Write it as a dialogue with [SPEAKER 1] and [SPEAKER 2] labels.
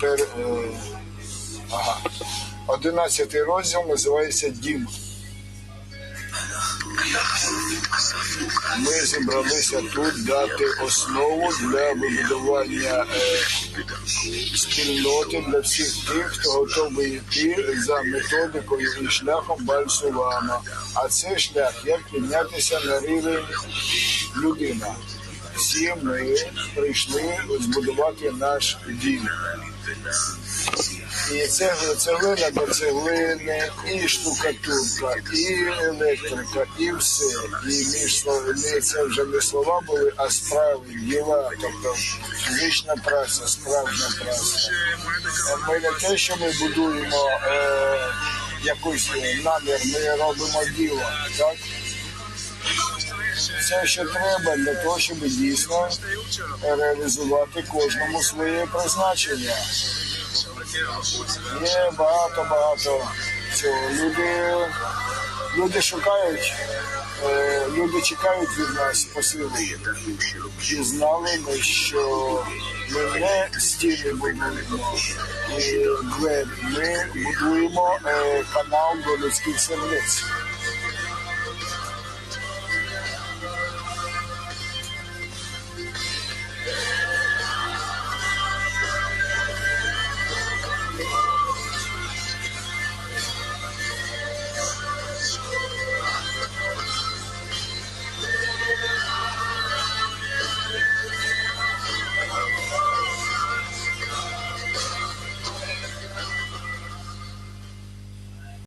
[SPEAKER 1] тепер е, ага. 11 розділ називається Дім. Ми зібралися тут дати основу для вибудування е, спільноти для всіх тих, хто готовий йти за методикою і шляхом Бальсулама. А це шлях, як піднятися на рівень людина. Всі ми прийшли збудувати наш дім. І це цеглина до цеглини, і штукатурка, і електрика, і все. І між словами це вже не слова були, а справи, діла, тобто фізична праця, справжня праця. Ми не те, що ми будуємо е, якийсь намір, ми робимо діло, так? Все, що треба для того, щоб дійсно реалізувати кожному своє призначення. Є багато-багато цього. Люди, люди шукають, е, люди чекають від нас посили. І знали ми, що ми не стіни будуємо і двері, ми будуємо е, канал до людських сердець.